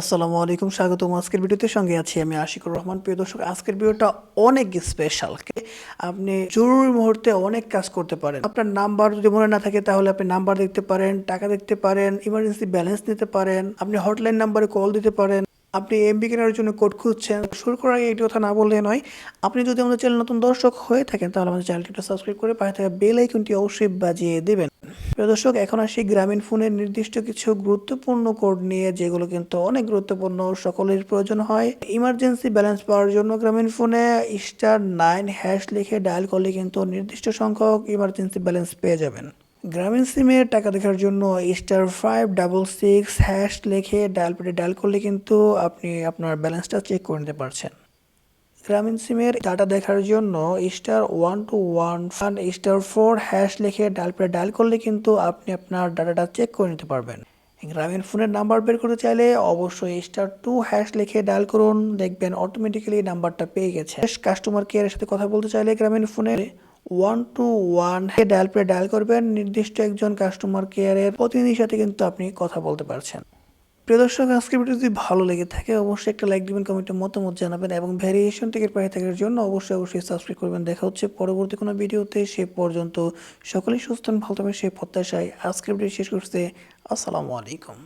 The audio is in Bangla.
আসসালামু আলাইকুম, স্বাগতম আজকের ভিডিওতে। সঙ্গে আছি আমি আশিকুর রহমান। প্রিয় দর্শক, আজকের ভিডিওটা অনেক স্পেশাল আপনি জরুরি মুহূর্তে অনেক কাজ করতে পারেন। আপনার নাম্বার যদি মনে না থাকে, তাহলে আপনি নাম্বার দেখতে পারেন, টাকা দেখতে পারেন ইমার্জেন্সি ব্যালেন্স নিতে পারেন, আপনি হটলাইন নাম্বারে কল দিতে পারেন, আপনি এমবি কেনার জন্য কোড খুঁজছেন। শুরু করার আগে একটি কথা না বললে নয়, আপনি যদি আমাদের চ্যানেল নতুন দর্শক হয়ে থাকেন, তাহলে আমাদের চ্যানেলটি সাবস্ক্রাইব করে পাশে থাকা বেল আইকনটি অবশ্যই বাজিয়ে দেবেন। প্রিয় দর্শক, এখন আসি গ্রামীণ ফোনের নির্দিষ্ট কিছু গুরুত্বপূর্ণ কোড নিয়ে, যেগুলো কিন্তু অনেক গুরুত্বপূর্ণ, সকলের প্রয়োজন হয়। ইমার্জেন্সি ব্যালেন্স পাওয়ার জন্য গ্রামীণ ফোনে স্টার নাইন হ্যাশ লিখে ডায়াল করলে কিন্তু নির্দিষ্ট সংখ্যক ইমার্জেন্সি ব্যালেন্স পেয়ে যাবেন। গ্রামীণ সিমে টাকা দেখার জন্য star five double six hash লিখে ডায়াল পেটে ডায়াল করলে কিন্তু আপনি আপনার ব্যালেন্সটা চেক করে নিতে পারছেন। গ্রামীণ সিমের ডাটা দেখার জন্য স্টার ওয়ান টু ওয়ান ফান স্টার ফোর হ্যাশ লিখে ডায়াল পেটে ডায়াল করলে কিন্তু আপনি আপনার ডাটাটা চেক করে নিতে পারবেন। গ্রামীণ ফোনের নাম্বার বের করতে চাইলে অবশ্যই স্টার টু হ্যাশ লিখে ডায়াল করুন, দেখবেন অটোমেটিক্যালি নাম্বারটা পেয়ে গেছে। কাস্টমার কেয়ারের সাথে কথা বলতে চাইলে গ্রামীণ ফোনের ওয়ান টু ওয়ান হে ডায়াল পেয়ে ডায়াল করবেন। নির্দিষ্ট একজন কাস্টমার কেয়ারের প্রতিনিধির সাথে কিন্তু আপনি কথা বলতে পারছেন। প্রিয় দর্শক, আজকের ভিডিও যদি ভালো লেগে থাকে, অবশ্যই একটা লাইক দিবেন কমেন্টে মতামত জানাবেন এবং ভ্যারিয়েশন থেকে পায়ে থাকার জন্য অবশ্যই অবশ্যই সাবস্ক্রাইব করবেন। দেখা হচ্ছে পরবর্তী কোনো ভিডিওতে, সে পর্যন্ত সকলেই সুস্থ ভালো থাকবেন সেই প্রত্যাশায় আজকের ভিডিও শেষ করছে। আসসালামু আলাইকুম।